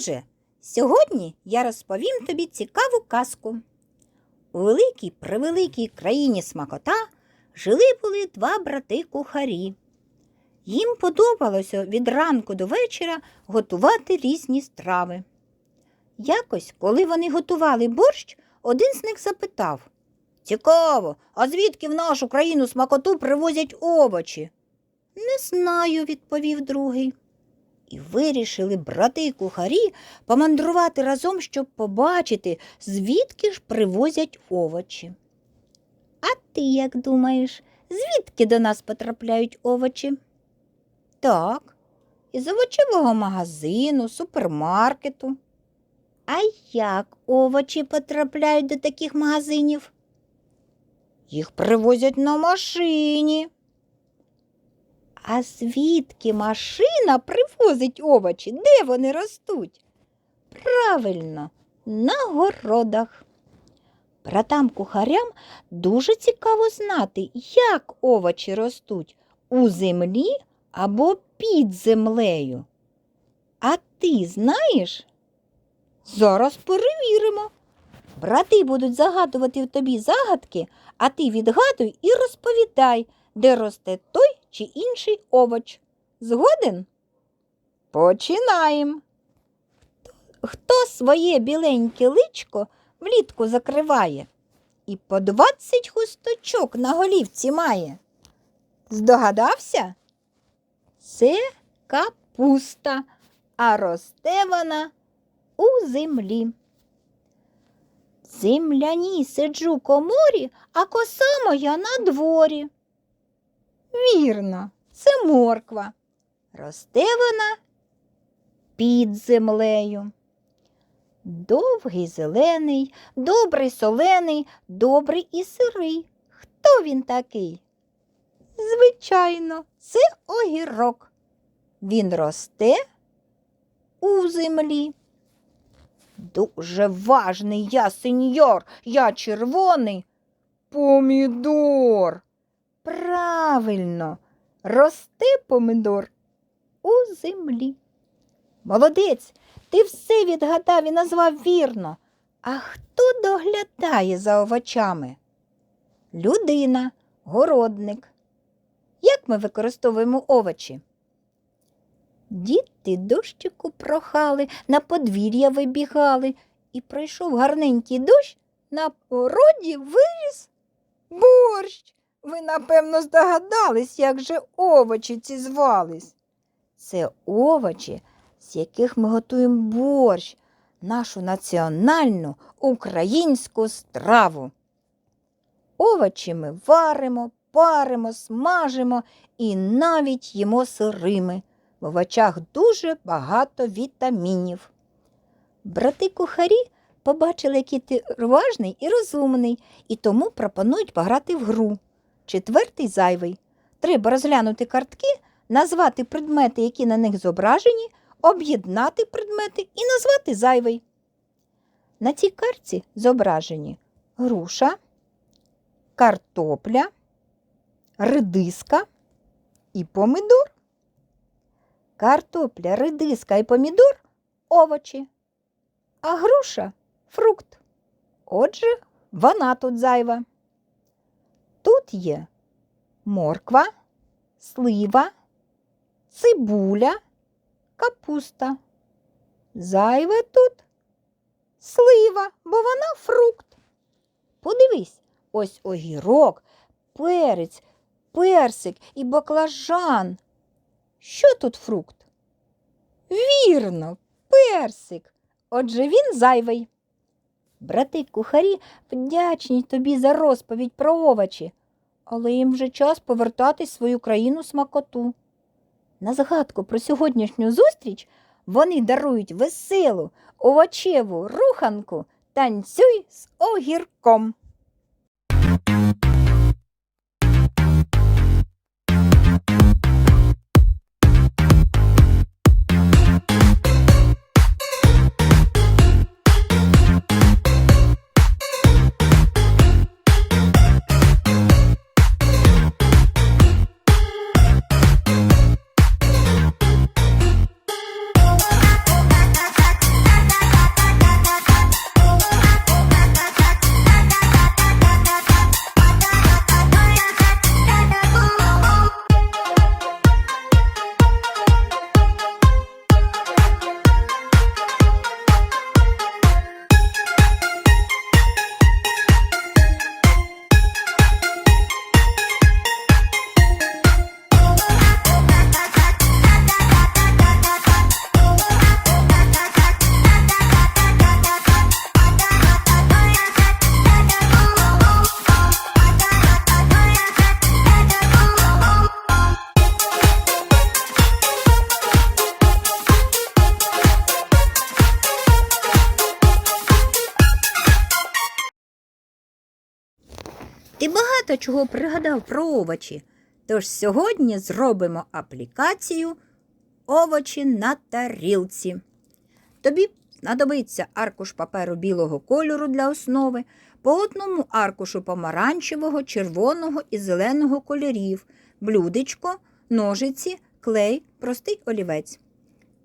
друже, сьогодні я розповім тобі цікаву казку. У великій превеликій країні смакота жили були два брати кухарі. Їм подобалося від ранку до вечора готувати різні страви. Якось, коли вони готували борщ, один з них запитав Цікаво, а звідки в нашу країну смакоту привозять овочі? Не знаю, відповів другий. І вирішили брати кухарі помандрувати разом, щоб побачити, звідки ж привозять овочі. А ти як думаєш, звідки до нас потрапляють овочі? Так, із овочевого магазину, супермаркету. А як овочі потрапляють до таких магазинів? Їх привозять на машині. А звідки машина привозить овочі? Де вони ростуть? Правильно, на городах. Братам кухарям дуже цікаво знати, як овочі ростуть у землі або під землею. А ти знаєш? Зараз перевіримо. Брати будуть загадувати тобі загадки, а ти відгадуй і розповідай, де росте той чи інший овоч. Згоден? Починаємо. Хто своє біленьке личко влітку закриває і по двадцять хусточок на голівці має? Здогадався? Це капуста, а росте вона у землі. Земляні сиджу коморі, а коса моя на дворі. Вірно, це морква. Росте вона під землею. Довгий зелений, добрий солений, добрий і сирий. Хто він такий? Звичайно, це огірок. Він росте у землі. Дуже важний я, сеньор, я червоний. Помідор. Правильно, росте помидор у землі. Молодець, ти все відгадав і назвав вірно. А хто доглядає за овочами? Людина, городник. Як ми використовуємо овочі? Діти дощику прохали, на подвір'я вибігали, і пройшов гарненький дощ, на породі виріс борщ. Ви, напевно, здогадались, як же овочі ці звались. Це овочі, з яких ми готуємо борщ, нашу національну українську страву. Овочі ми варимо, паримо, смажимо і навіть їмо сирими. В овочах дуже багато вітамінів. Брати кухарі побачили, який ти важний і розумний, і тому пропонують пограти в гру. Четвертий зайвий. Треба розглянути картки, назвати предмети, які на них зображені, об'єднати предмети і назвати зайвий. На цій картці зображені груша, картопля, редиска і помидор. Картопля, редиска і помідор овочі, а груша фрукт. Отже, вона тут зайва. Є морква, слива, цибуля, капуста. Зайва тут слива, бо вона фрукт. Подивись, ось огірок, перець, персик і баклажан. Що тут фрукт? Вірно, персик. Отже він зайвий. Брати кухарі вдячні тобі за розповідь про овочі, але їм вже час повертати свою країну смакоту. На згадку про сьогоднішню зустріч вони дарують веселу, овочеву руханку танцюй з огірком. Багато чого пригадав про овочі. Тож сьогодні зробимо аплікацію овочі на тарілці. Тобі знадобиться аркуш паперу білого кольору для основи, по одному аркушу помаранчевого, червоного і зеленого кольорів, блюдечко, ножиці, клей, простий олівець.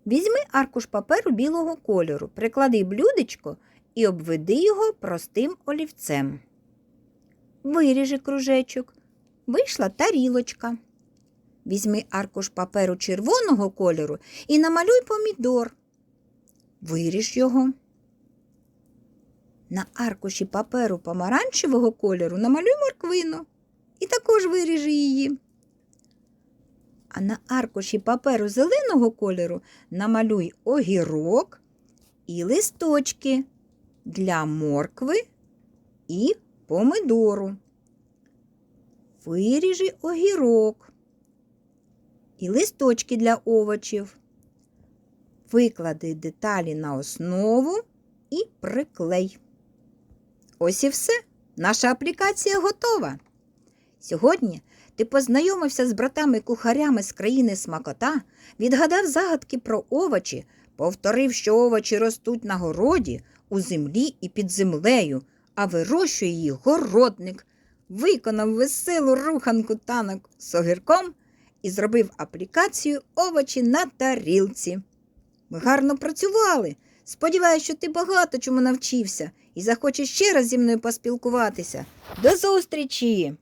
Візьми аркуш паперу білого кольору, приклади блюдечко і обведи його простим олівцем. Виріжи кружечок. Вийшла тарілочка. Візьми аркуш паперу червоного кольору і намалюй помідор. Виріж його. На аркуші паперу помаранчевого кольору намалюй морквину і також виріжи її. А на аркуші паперу зеленого кольору намалюй огірок і листочки для моркви і помидору. Виріжи огірок і листочки для овочів. Виклади деталі на основу і приклей. Ось і все. Наша аплікація готова. Сьогодні ти познайомився з братами-кухарями з країни смакота, відгадав загадки про овочі, повторив, що овочі ростуть на городі, у землі і під землею, а вирощує її городник, виконав веселу руханку танок з огірком і зробив аплікацію овочі на тарілці. Ми гарно працювали. Сподіваюсь, що ти багато чому навчився і захочеш ще раз зі мною поспілкуватися. До зустрічі!